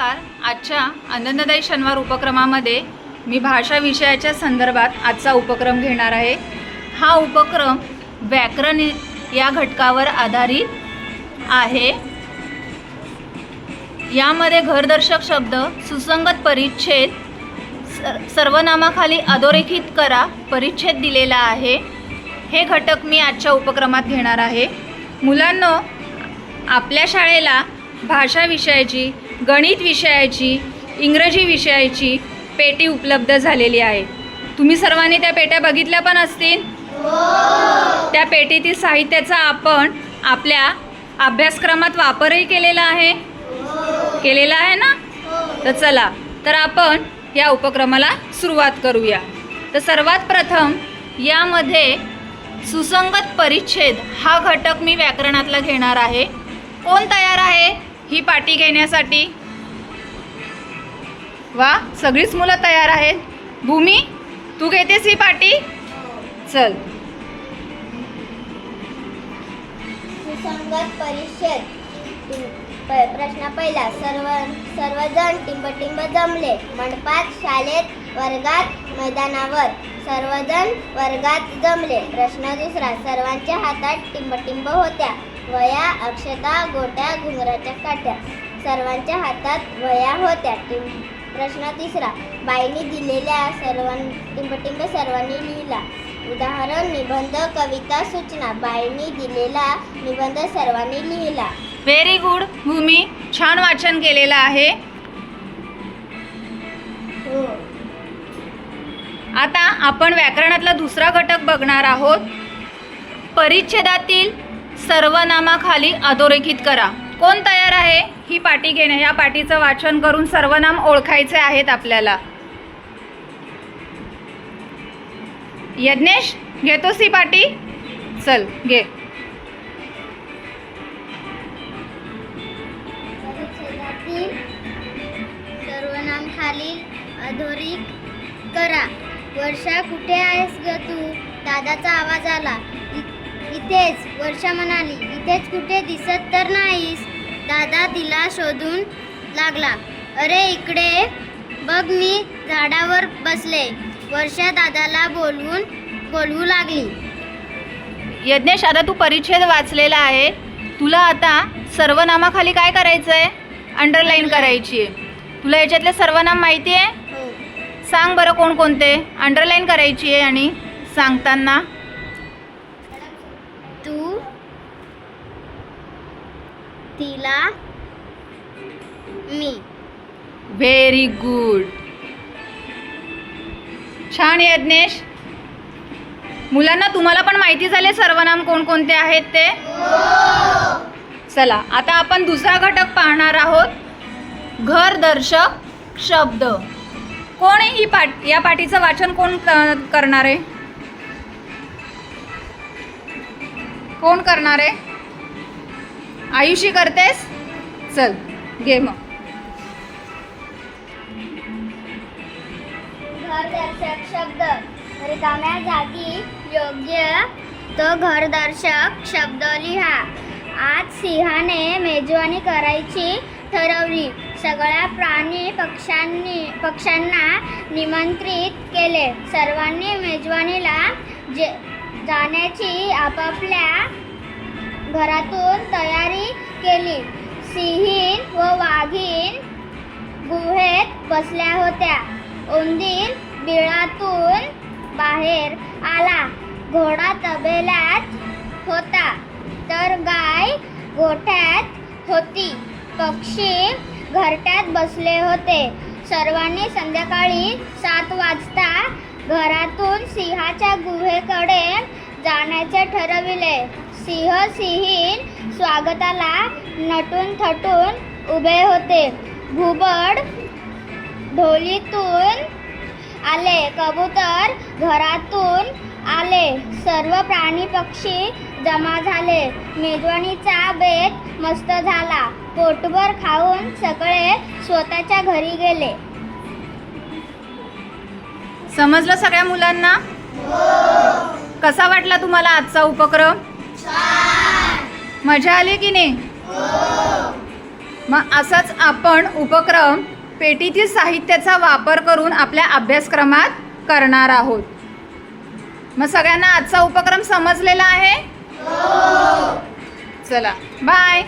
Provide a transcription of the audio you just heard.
नमस्कार. आजच्या आनंददायी शनिवार उपक्रमामध्ये मी भाषा विषयाच्या संदर्भात आजचा उपक्रम घेणार आहे. हा उपक्रम व्याकरण या घटकावर आधारित आहे. यामध्ये घरदर्शक शब्द सुसंगत परिच्छेद सर सर्वनामाखाली अधोरेखित करा परिच्छेद दिलेला आहे. हे घटक मी आजच्या उपक्रमात घेणार आहे. मुलांनो आपल्या शाळेला भाषा विषयाची गणित विषयाची इंग्रजी विषयाची पेटी उपलब्ध झालेली आहे. तुम्ही सर्वांनी त्या पेट्या बघितल्या पण असतील? त्या पेटीतील साहित्याचा आपण आपल्या अभ्यासक्रमात वापरही केलेला आहे. केलेला आहे ना? तर चला तर आपण या उपक्रमाला सुरुवात करूया. तर सर्वात प्रथम यामध्ये सुसंगत परिच्छेद हा घटक मी व्याकरणातला घेणार आहे. कोण तयार आहे ही पाटी घेण्यासाठी? वा सगळीच मुलं तयार आहेत. भूमी तू घेतेस ही पाटी? चल. सुसंगत परिषद. प- प्रश्न पहिला सर्व सर्वजण टिंबटिंब जमले. मंडपात शाळेत वर्गात मैदानावर. सर्वजण वर्गात जमले. प्रश्न दुसरा सर्वांच्या हातात टिंबटिंब होत्या. वया अक्षता गोट्या घुंगराच्या काट्या. सर्वांच्या हातात वया होत्या. टिंब प्रश्न तिसरा. बाईंनी दिलेल्या सर्वां टिंबटिंब सर्वांनी लिहिला. उदाहरण निबंध कविता सूचना. बाईंनी दिलेला निबंध सर्वांनी लिहिला. व्हेरी गुड भूमी छान वाचन केलेलं आहे. हो. आता आपण व्याकरणातला दुसरा घटक बघणार आहोत. परिच्छेदातील सर्वनामाखाली अधोरेखित करा. कोण तयार आहे? ही पाटी घेणे या पाटीचं वाचन करून सर्वनाम ओळखायचे आहेत आपल्याला. यज्ञेश घेतोस ही पाटी? चल घे. परिच्छेदातील सर्वनाम खालील अधोरिक करा. वर्षा कुठे आहेस ग तू? दादाचा आवाज आला. इथेच वर्षा म्हणाली इथेच कुठे दिसत तर नाहीस? दादा तिला शोधून लागला. अरे इकडे बघ मी झाडावर बसले. वर्षा दादाला बोलवून बोलवू लागली. यज्ञेश आता तू परिच्छेद वाचलेला आहे. तुला आता सर्वनामाखाली काय करायचं आहे अंडरलाईन. करायची आहे. तुला याच्यातले सर्वनाम माहिती आहे? हो. सांग बरं कोणकोणते अंडरलाईन करायची आहे आणि सांगताना तिला मी. व्हेरी गुड छान यज्ञेश मुलांना तुम्हाला पण माहिती झाले सर्वनाम कोणकोणते आहेत ते? चला आता आपण दुसरा घटक पाहणार आहोत. घरदर्शक शब्द. कोण ही पाट या पाठीचं वाचन कोण क- करणार? आहे कोण करणार? आहे आयुषी करतेस? चल घे मग. घरदर्शक शब्द. रिकाम्या जागी योग्य तो घरदर्शक शब्द लिहा. आज सिंहाने मेजवानी करायची ठरवली. सगळ्या प्राणी पक्ष्यांनी पक्ष्यांना निमंत्रित केले. सर्वांनी मेजवानीला जे जाण्याची आपापल्या घरातून तयारी केली. सिंहीण व वाघीण गुहेत बसल्या होत्या. उंदीर बिळातून बाहेर आला. घोडा तबेल्यात होता. तर गाय गोठ्यात होती. पक्षी घरट्यात बसले होते. सर्वांनी संध्याकाळी सात वाजता घरातून सिंहाच्या गुहेकडे जाण्याचे ठरविले. सिंह सिंहीण स्वागताला नटून थटून उभे होते. घुबड ढोलीतून आले कबूतर घरातून आले. सर्व प्राणी पक्षी जमा झाले. मेजवानीचा बेत मस्त झाला. पोटभर खाऊन सगळे स्वतःच्या घरी गेले. समजलं सगळ्या मुलांना? कसा वाटला तुम्हाला आजचा उपक्रम? मजा आली की नाही? मग असाच आपण उपक्रम पेटीतील साहित्याचा वापर करून आपल्या अभ्यासक्रमात करणार आहोत. मग सगळ्यांना आजचा उपक्रम समजलेला आहे? चला बाय